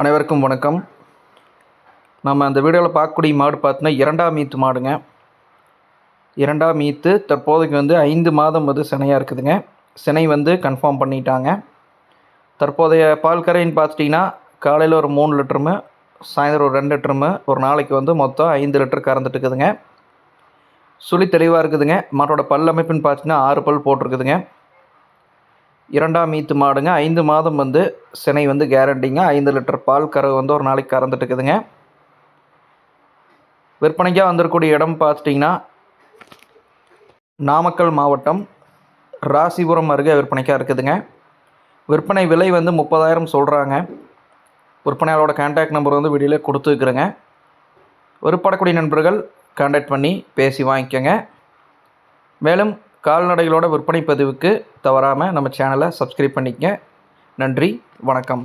அனைவருக்கும் வணக்கம். நம்ம அந்த வீடியோவில் பார்க்கக்கூடிய மாடு பார்த்தீங்கன்னா இரண்டாம் மீத்து மாடுங்க. இரண்டாம் மீத்து தற்போதைக்கு வந்து ஐந்து மாதம் வந்து சினையாக இருக்குதுங்க. சினை வந்து கன்ஃபார்ம் பண்ணிட்டாங்க. தற்போதைய பால் கரைன்னு பார்த்துட்டிங்கன்னா காலையில் ஒரு மூணு லிட்டருமு சாயந்தரம் ஒரு ரெண்டு லிட்டருமு ஒரு நாளைக்கு வந்து மொத்தம் ஐந்து லிட்டர் கறந்துட்டு இருக்குதுங்க. சுழி தெளிவாக இருக்குதுங்க. மாட்டோட பல் அமைப்புன்னு பார்த்தீங்கன்னா ஆறு பல் போட்டிருக்குதுங்க. இரண்டாம் மீத்து மாடுங்க. ஐந்து மாதம் வந்து சினை வந்து கேரண்டிங்க ஐந்து லிட்டர் பால் கறவை வந்து ஒரு நாளைக்கு கறந்துட்டு இருக்குதுங்க. விற்பனைக்காக வந்திருக்கக்கூடிய இடம் பார்த்துட்டிங்கன்னா நாமக்கல் மாவட்டம் ராசிபுரம் அருகே விற்பனைக்காக இருக்குதுங்க. விற்பனை விலை வந்து முப்பதாயிரம் சொல்கிறாங்க விற்பனையாளோட கான்டாக்ட் நம்பர் வந்து வீடியோவில் கொடுத்துருக்குறேங்க. விற்படக்கூடிய நண்பர்கள் கான்டாக்ட் பண்ணி பேசி வாங்கிக்கோங்க. மேலும் கால்நடைகளோட விற்பனை பதிவுக்கு தவறாமல் நம்ம சேனலை சப்ஸ்கிரைப் பண்ணிக்கங்க. நன்றி வணக்கம்.